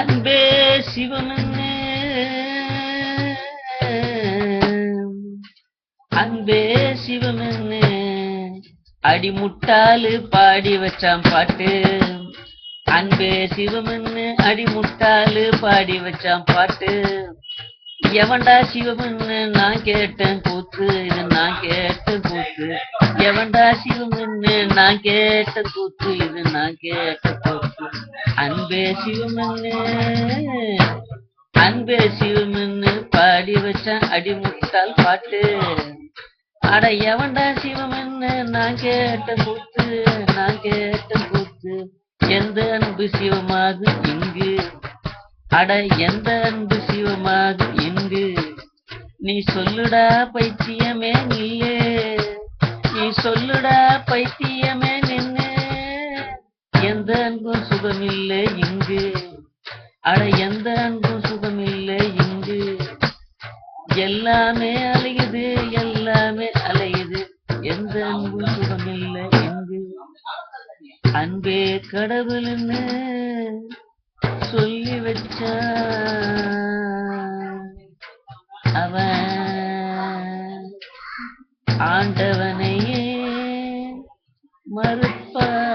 அன்பே சிவமென்னு அன்பே சிவமென்னு அடிமுட்டாலு பாடி வச்சான் பாட்டு. அன்பே சிவமன்னு அடிமுட்டாலு பாடி வச்சான் பாட்டு. எவன்டா சிவமென்னு நான் கேட்டேன் கூத்து இது நான் கேட்டேன் கூத்து எவன்டா சிவமென்னு நான் கேட்ட கூத்து இது நான் கேட்ட கூத்து அன்பே சிவமென்னு அன்பே சிவமென்னு பாடி வச்சான் அடிமுட்டால் பாட்டு. அட எவன்டா சிவமென்னு நான் கேட்ட கூத்து நான் கேட்ட கூத்து எந்த அன்பு சிவமாகு இங்கு? அட எந்த அன்பு சிவமாக இங்கு? நீ சொல்லுடா பைத்தியமே நில்லு நீ சொல்லுடா பைத்தியமே நின்னு. எந்த அன்பும் சுகமில்லை இங்கு? அட எந்த அன்பும் சுகமில்லை இங்கு? எல்லாமே அலையுது எல்லாமே அலையுது. எந்த அன்பும் சுகமில்லை இங்கு? அன்பே கடவுள்னு. சொல்லி வச்ச அவன். ஆண்டவனையே மறுப்பான்.